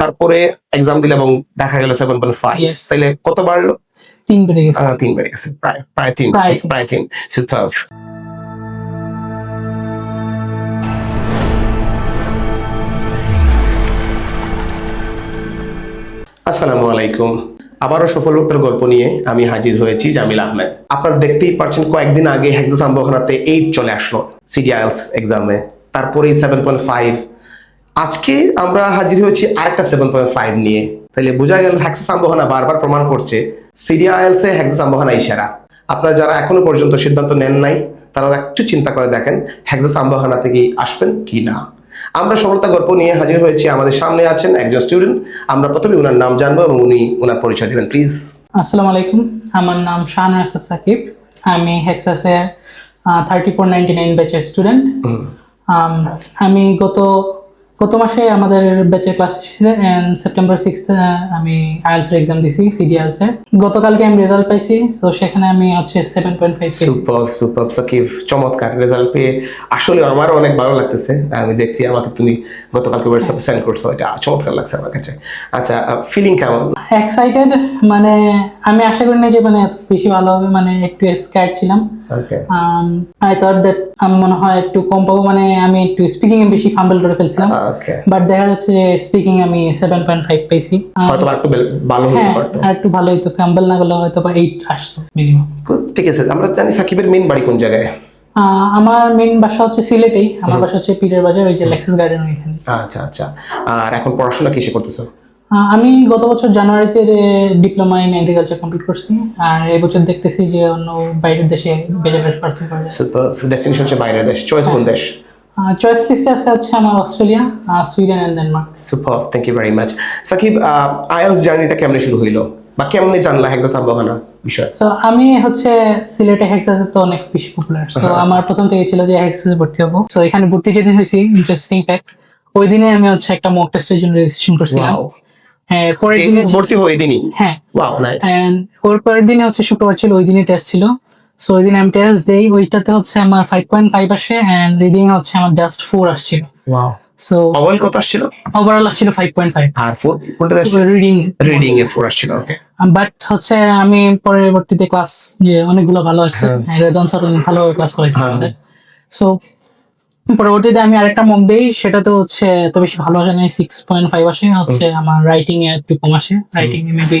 তারপরে এক্সাম দিলে এবং দেখা গেল সেভেন পয়েন্ট ফাইভ. তাহলে কত বাড়লো? তিন বেড়ে গেছে। তিন বেড়ে গেছে। প্রায় প্রায় তিন প্রায় তিন। সুপার আসসালামু আলাইকুম। আবারও সফলতার গল্প নিয়ে আমি হাজির হয়েছি জামিল আহমেদ। আপনারা দেখতেই পাচ্ছেন কয়েকদিন আগে হেক্সা সম্ভাবনাতে এইট চলে আসলো সিডিআইএলস এক্সামে তারপরেই সেভেন পয়েন্ট ফাইভ আজকে আমরা হাজির হয়েছি আরেকটা সেভেন পয়েন্ট ফাইভ নিয়ে। তাহলে বোঝা গেল হ্যাক্সা সম্ভাবনা বারবার প্রমাণ করছে সিডিআইএলস এ হ্যাক্সা সম্ভাবনা ইশারা। আপনারা যারা এখনও পর্যন্ত সিদ্ধান্ত নেন নাই তারা একটু চিন্তা করে দেখেন হ্যাক্সা সম্ভাবনা থেকে আসবেন কি না আমরা সফলতা গল্প নিয়ে হাজির হয়েছি। আমাদের সামনে আছেন একজন স্টুডেন্ট আমরা প্রথমে ওনার নাম জানব এবং উনি ওনার পরিচয় দেবেন প্লিজ আসসালামু আলাইকুম। আমার নাম শাহান আসাদ সাকিব। আমি হেক্সাসে থার্টি ফোর নাইনটি নাইন ব্যাচের স্টুডেন্ট আমি গত গত মাসে আমাদের ব্যাচের ক্লাস অ্যান্ড সেপ্টেম্বর সিক্স আমি আইএলস এক্সাম দিছি সিডিএলস এ গতকালকে আমি রেজাল্ট পাইছি তো সেখানে আমি হচ্ছে seven point five super super Sakib চমৎকার রেজাল্ট পেয়ে আসলে আমারও অনেক ভালো লাগতেছে। আমি দেখছি আমাকে তুমি গতকালকে হোয়াটসঅ্যাপে সেন্ড করছ এটা চমৎকার লাগছে আমার কাছে। আচ্ছা ফিলিং কেমন? এক্সাইটেড মানে আমি আশা করি না যে মানে এত বেশি ভালো হবে মানে একটু স্ক্যাড ছিলাম। আই থট দ্যাট আমি মনে হয় একটু কম পাবো মানে আমি একটু স্পিকিং এ বেশি ফাম্বল করে ফেলছিলাম। বাট দেখা যাচ্ছে যে স্পিকিং আমি সেভেন পয়েন্ট ফাইভ পেয়েছি। হয়তো আর একটু ভালো হতে হ্যাঁ পারতো। আর একটু ভালো হইতো ফাম্বল না গেলে হয়তো বা এইট আসতো মিনিমাম ঠিক আছে। আমরা জানি সাকিবের মেন বাড়ি কোন জায়গায়? আমার মেন বাসা হচ্ছে সিলেটেই। আমার বাসা হচ্ছে পীরের বাজার ওই যে লেক্সাস গার্ডেন ওইখানে। আচ্ছা আচ্ছা। আর এখন পড়াশোনা কিসে করতেছো? আমি গত বছর জানুয়ারিতে ডিপ্লোমা ইন এগ্রিকালচার কমপ্লিট করছি আর এই বছর দেখতেছি যে অন্য বাইরের দেশে ব্যাচেলার্স পার্সন করা ডেস্টিনেশন হচ্ছে বাইরের দেশ চয়েস কোন দেশ? চয়েস লিস্টে আছে হচ্ছে আমার Australia Sweden and Denmark super thank you very much Sakib IELTS জার্নিটা কেমনে শুরু হইল? বা কেমনে জানলা একটা সম্ভাবনা বিষয়? তো আমি হচ্ছে সিলেটে হেক্সাসে তো অনেক বেশি পপুলার তো আমার প্রথম থেকে ছিল যে হেক্সাসে ভর্তি হব। তো এখানে ভর্তি যেদিন হয়েছি ইন্টারেস্টিং ফ্যাক্ট ওই দিনে আমি হচ্ছে একটা মক টেস্টের জন্য রেজিস্ট্রেশন করছিলাম. হ্যাঁ পরের দিনে ভর্তি হয়ে দিনই? হ্যাঁ। ওয়াও নাইস এন্ড ওর পরের দিনে হচ্ছে শুক্রবার ছিল ওই দিনে টেস্ট ছিল। সো ওই দিন আমি টেস্ট দেই ওইটাতে হচ্ছে আমার ফাইভ পয়েন্ট ফাইভ আসে অ্যান্ড রিডিং হচ্ছে আমার জাস্ট ফোর আসছিল। ওয়াও সো অয়েল কত আসছিল? ওভারঅল আসছিল ফাইভ পয়েন্ট ফাইভ আর ফোর কোনটা রিডিং রিডিং এ। ফোর আসছিল ওকে বাট হচ্ছে আমি পরবর্তীতে ক্লাস যে অনেকগুলো ভালো আছে রেজন স্যার ভালো ক্লাস করেছে হ্যাঁ। আমাদের। সো পরবর্তীতে আমি আরেকটা মক দেই সেটা তো হচ্ছে তো বেশি ভালো আসে না সিক্স পয়েন্ট ফাইভ আসে হচ্ছে আমার রাইটিং এ একটু কম আসে। রাইটিং এ মেবি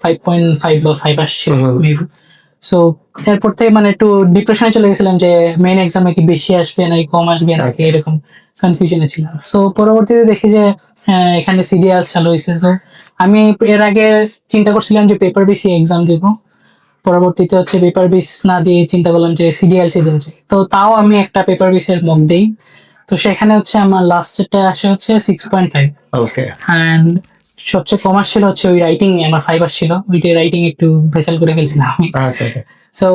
ফাইভ পয়েন্ট ফাইভ বা ফাইভ আসছে মেবি সো এরপর থেকে মানে একটু ডিপ্রেশনে চলে গেছিলাম যে মেইন এক্সামে কি বেশি আসবে নাকি কম আসবে নাকি এরকম কনফিউশনে ছিলাম। সো পরবর্তীতে দেখি যে এখানে সিরিয়াস চালু হয়েছে সো আমি এর আগে চিন্তা করছিলাম যে পেপার বেশি এক্সাম দিব। পরবর্তীতে হচ্ছে পেপার বিস না দিয়ে চিন্তা করলাম যে সিডিএলসি দেওয়া যায় তো তাও আমি একটা পেপার বেসের মক দেই। তো সেখানে হচ্ছে আমার লাস্টেরটা আসে হচ্ছে six point five okay and সবচেয়ে কমার্স ছিল হচ্ছে ওই রাইটিং আমার ফাইবার ছিল ওইটা রাইটিং একটু ভেসাল করে ফেলছিলাম আমি। আচ্ছা আচ্ছা। সো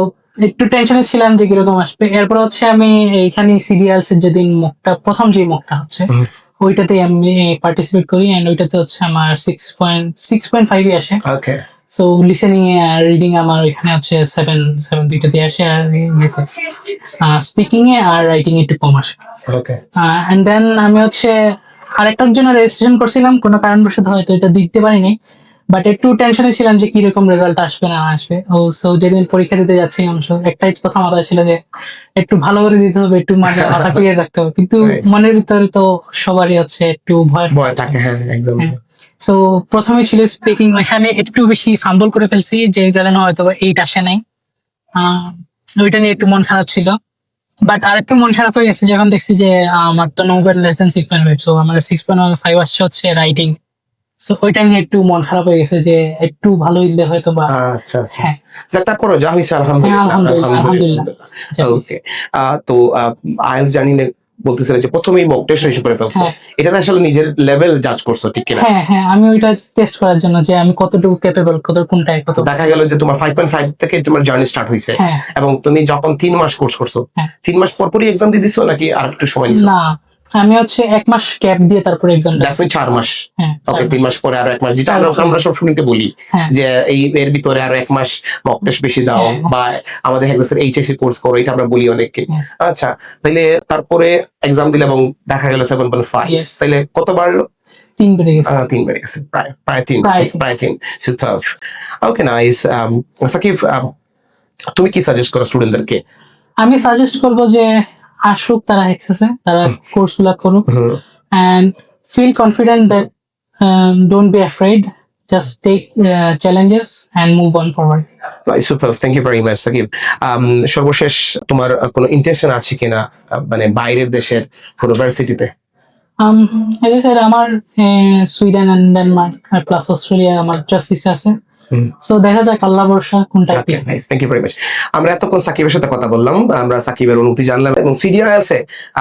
একটু টেনশনে ছিলাম যে কীরকম আসবে। এরপর হচ্ছে আমি এইখানে সিরিয়ালস যেদিন মুখটা প্রথম যে মুখটা হচ্ছে। ওইটাতে আমি পার্টিসিপেট করি। এন্ড ওইটাতে হচ্ছে আমার সিক্স পয়েন্ট সিক্স পয়েন্ট ফাইভে আসে। ওকে সো লিসেনিং এ আর রিডিং আমার ওইখানে হচ্ছে সেভেন সেভেন দুইটাতে আসে আর স্পিকিং এ আর রাইটিং এ একটু কম আসে। ওকে এন্ড দেন আমি হচ্ছে আরেকটার জন্য রেজিস্ট্রেশন করছিলাম কোনো কারণবশত হয়তো এটা দিতে পারিনি বাট একটু টেনশনে ছিলাম যে কীরকম রেজাল্ট আসবে না আসবে। ও সো যেদিন পরীক্ষা দিতে যাচ্ছি অংশ একটাই কথা মাথায় ছিল যে একটু ভালো করে দিতে হবে একটু মানে মাথা ক্লিয়ার রাখতে হবে। কিন্তু মনের ভিতরে তো সবারই হচ্ছে একটু ভয় ভয় থাকে হ্যাঁ একদম। সো প্রথমে ছিল স্পিকিং ওইখানে একটু বেশি ফাম্বল করে ফেলছি যে কারণে হয়তো এইট আসে নাই। ওইটা নিয়ে একটু মন খারাপ ছিল। বাট আর একটু মন খারাপ হয়ে গেছে যখন দেখছি যে আমার তো Nobel less than six point five so আমার সিক্স পয়েন্ট ফাইভ আসছে হচ্ছে রাইটিং সো ওইটা নিয়ে একটু মন খারাপ হয়ে গেছে যে একটু ভালো দিলে হয়তো বা আচ্ছা আচ্ছা। হ্যাঁ। তারপরে যা হয়েছে আলহামদুলিল্লাহ। হ্যাঁ, আলহামদুলিল্লাহ, আলহামদুলিল্লাহ। ওকে তো আইএলস জানি না বলতেছিলেন যে প্রথমেই মক টেস্ট হিসেবে করে ফেলছো। এটা এটাতে আসলে নিজের লেভেল জাজ করছ ঠিক কিনা? হ্যাঁ হ্যাঁ আমি ওইটা টেস্ট করার জন্য যে আমি কতটুকু ক্যাপেবল কত কোনটায় কত দেখা গেল যে তোমার ফাইভ পয়েন্ট ফাইভ থেকে তোমার জার্নি স্টার্ট হয়েছে হ্যাঁ। এবং তুমি যখন তিন মাস কোর্স করছ হ্যাঁ। তিন মাস পর পরই এক্সাম দিয়ে দিছো নাকি আর একটু সময় নিছো? না আমি হচ্ছে এক মাস ক্যাপ দিয়ে তারপরে এক্সামটা দ্যাটস মিন চার মাস। হ্যাঁ ওকে তিন মাস। পরে আরও এক মাস যেটা আমরা আমরা সব শুনিতে বলি হ্যাঁ। যে এই এর ভিতরে আরও এক মাস মক টেস্ট বেশি দাও হ্যাঁ, হ্যাঁ। বা আমাদের হেক্সাসের এইচএসসি কোর্স করো এটা আমরা বলি অনেককে। আচ্ছা তাহলে তারপরে এক্সাম দিলে এবং দেখা গেল সেভেন পয়েন্ট ফাইভ Yes. কত বাড়লো? তিন বেড়ে গেছে। আহ, তিন বেড়ে গেছে। প্রায় প্রায় তিন। প্রায় তিন। ওকে নাইস সাকিব um, তুমি কি সাজেস্ট করো স্টুডেন্টদেরকে আমি সাজেস্ট করব যে আসুক তারা হেক্সেসে তারা কোর্সগুলা করুক। and feel confident that um, don't be afraid just take uh, challenges and move on forward. Super thank you very much Sakib Um, সর্বশেষ তোমার আহ, কোনো ইন্টেনশন আছে কিনা আহ, মানে বাইরের দেশের কোনো ভার্সিটিতে um as i said আমার uh, Sweden and Denmark plus Australia আমার জাস্ট ইচ্ছা আছে। সো দেখা যাক আল্লাহ ভরসা কোনটা okay thank you very much আমরা এতক্ষণ সাকিবের সাথে কথা বললাম আমরা সাকিবের অনুভূতি জানলাম এবং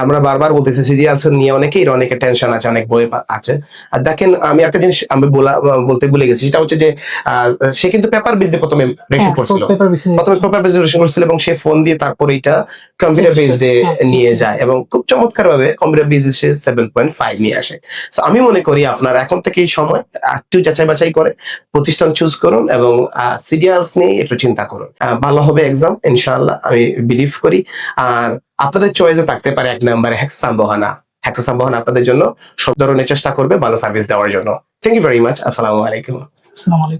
আমরা বারবার বলতেছি সিজিআইএলস নিয়ে অনেকেই অনেকে টেনশন আছে অনেক বই আছে। আর দেখেন আমি একটা জিনিস আমি বলা বলতে ভুলে গেছি সেটা হচ্ছে যে সে কিন্তু পেপার বেস দিয়ে প্রথমে রেশন করছিল। প্রথমে পেপার বেস রেশন করছিল এবং সে ফোন দিয়ে তারপর এটা কম্পিউটার বেস দিয়ে হ্যাঁ, নিয়ে যায় এবং খুব চমৎকার ভাবে কম্পিউটার বেস সে সেভেন পয়েন্ট ফাইভ নিয়ে আসে। তো আমি মনে করি আপনার এখন থেকে এই সময় একটু যাচাই বাছাই করে প্রতিষ্ঠান চুজ করুন এবং সিরিয়ালস নিয়ে একটু চিন্তা করুন। ভালো হবে এক্সাম ইনশাল্লাহ আমি বিলিভ করি। আর আপনাদের চয়েসে থাকতে পারে এক নম্বরে হ্যাক্স বহানা হ্যাক্স বহানা আপনাদের জন্য সব ধরনের চেষ্টা করবে ভালো সার্ভিস দেওয়ার জন্য। থ্যাংক ইউ ভেরি মাচ আসসালামু আলাইকুম। আসসালামু আলাইকুম।